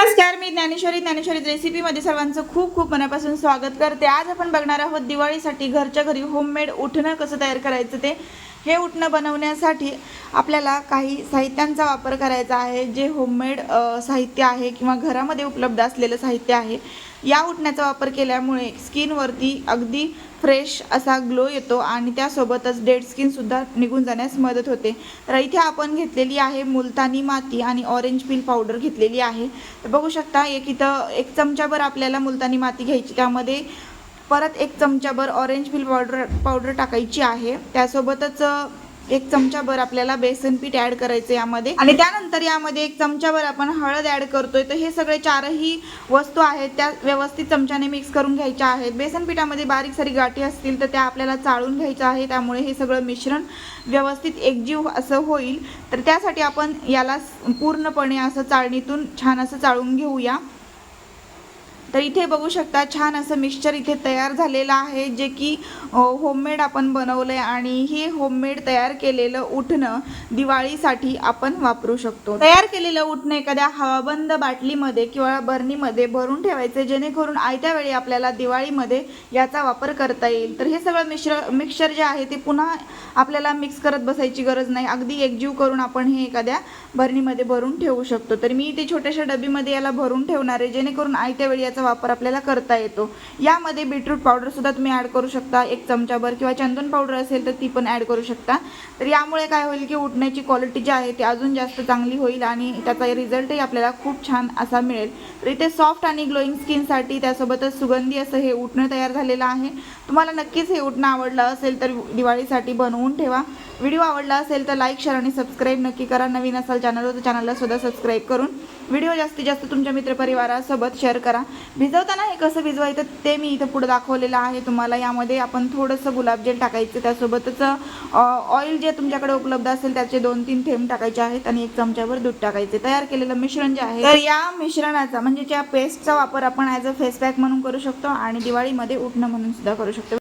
नमस्कार मी ज्ञानेश्वरी ज्ञानेश्वरी रेसिपीमध्ये सर्वांचं खूप खूप मनापासून स्वागत करते. आज आपण बघणार आहोत दिवाळीसाठी घरच्या घरी होममेड उठणं कसं तयार करायचं ते. हे उठणं बनवण्यासाठी आपल्याला काही साहित्यांचा वापर करायचा आहे जे होममेड साहित्य आहे किंवा घरामध्ये उपलब्ध असलेलं साहित्य आहे या उठण्याचा वापर केल्यामुळे स्किनवरती अगदी फ्रेश असा ग्लो येतो आणि त्यासोबतच डेड स्किनसुद्धा निघून जाण्यास मदत होते. तर इथे आपण घेतलेली आहे मुलतानी माती आणि ऑरेंज पील पावडर घेतलेली आहे. तर बघू शकता एक इथं एक चमच्याभर आपल्याला मुलतानी माती घ्यायची त्यामध्ये परत एक चमच्याभर ऑरेंज पील पावडर पावडर टाकायची आहे. त्यासोबतच एक चमचाभर आपल्याला बेसन पीठ ॲड करायचं यामध्ये. आणि त्यानंतर यामध्ये एक चमचाभर आपण हळद ॲड करतोय. तर हे सगळे चारही वस्तू आहेत त्या व्यवस्थित चमच्याने मिक्स करून घ्यायच्या आहेत. बेसन पिठामध्ये बारीक सारी गाठी असतील तर त्या आपल्याला चाळून घ्यायच्या आहे त्यामुळे हे सगळं मिश्रण व्यवस्थित एकजीव असं होईल. तर त्यासाठी आपण याला पूर्णपणे असं चाळणीतून छान असं चाळून घेऊया. तर इथे बघू शकता छान असं मिक्सचर इथे तयार झालेलं आहे जे की होममेड आपण बनवलं आहे आणि हे होममेड तयार केलेलं उठणं दिवाळीसाठी आपण वापरू शकतो. तयार केलेलं उठणं एखाद्या हवाबंद बाटलीमध्ये किंवा बरणीमध्ये भरून ठेवायचे जेणेकरून आयत्या वेळी आपल्याला दिवाळीमध्ये याचा वापर करता येईल. तर हे सगळं मिश्र मिक्सचर जे आहे ते पुन्हा आपल्याला मिक्स करत बसायची गरज नाही. अगदी एकजीव करून आपण हे एखाद्या भरणीमध्ये भरून ठेवू शकतो. तर मी इथे छोट्याशा डबीमध्ये याला भरून ठेवणार आहे जेणेकरून आयत्या वेळी याचा वापर आपल्याला करता येतो. यामध्ये बीटरूट पावडरसुद्धा तुम्ही ॲड करू शकता. एक चमचाभर किंवा चंदन पावडर असेल तर ती पण ॲड करू शकता. तर यामुळे काय होईल की उठण्याची क्वालिटी जी आहे ती अजून जास्त चांगली होईल आणि त्याचा रिझल्टही आपल्याला खूप छान असा मिळेल. तर इथे सॉफ्ट आणि ग्लोईंग स्किनसाठी त्यासोबतच सुगंधी असं हे उठणं तयार झालेलं आहे. तुम्हाला नक्कीच हे उठणं आवडलं असेल तर दिवाळीसाठी बनवून ठेवा. व्हिडिओ आवडला असेल तर लाईक शेअर आणि सबस्क्राईब नक्की करा. नवीन असाल चॅनलवर तर चॅनलला सुद्धा सबस्क्राईब करून व्हिडिओ जास्तीत जास्त तुमच्या मित्रपरिवारासोबत शेअर करा. भिजवताना हे कसं भिजवायचं ते मी इथं पुढे दाखवलेलं आहे तुम्हाला. यामध्ये आपण थोडंसं गुलाबजेल टाकायचं त्यासोबतच ऑइल जे तुमच्याकडे उपलब्ध असेल त्याचे दोन तीन थेंब टाकायचे आहेत आणि एक चमच्यावर दूध टाकायचे. तयार केलेलं मिश्रण जे आहे तर या मिश्रणाचा म्हणजे त्या पेस्टचा वापर आपण ॲज अ फेस पॅक म्हणून करू शकतो आणि दिवाळीमध्ये उठणं म्हणून सुद्धा करू शकतो.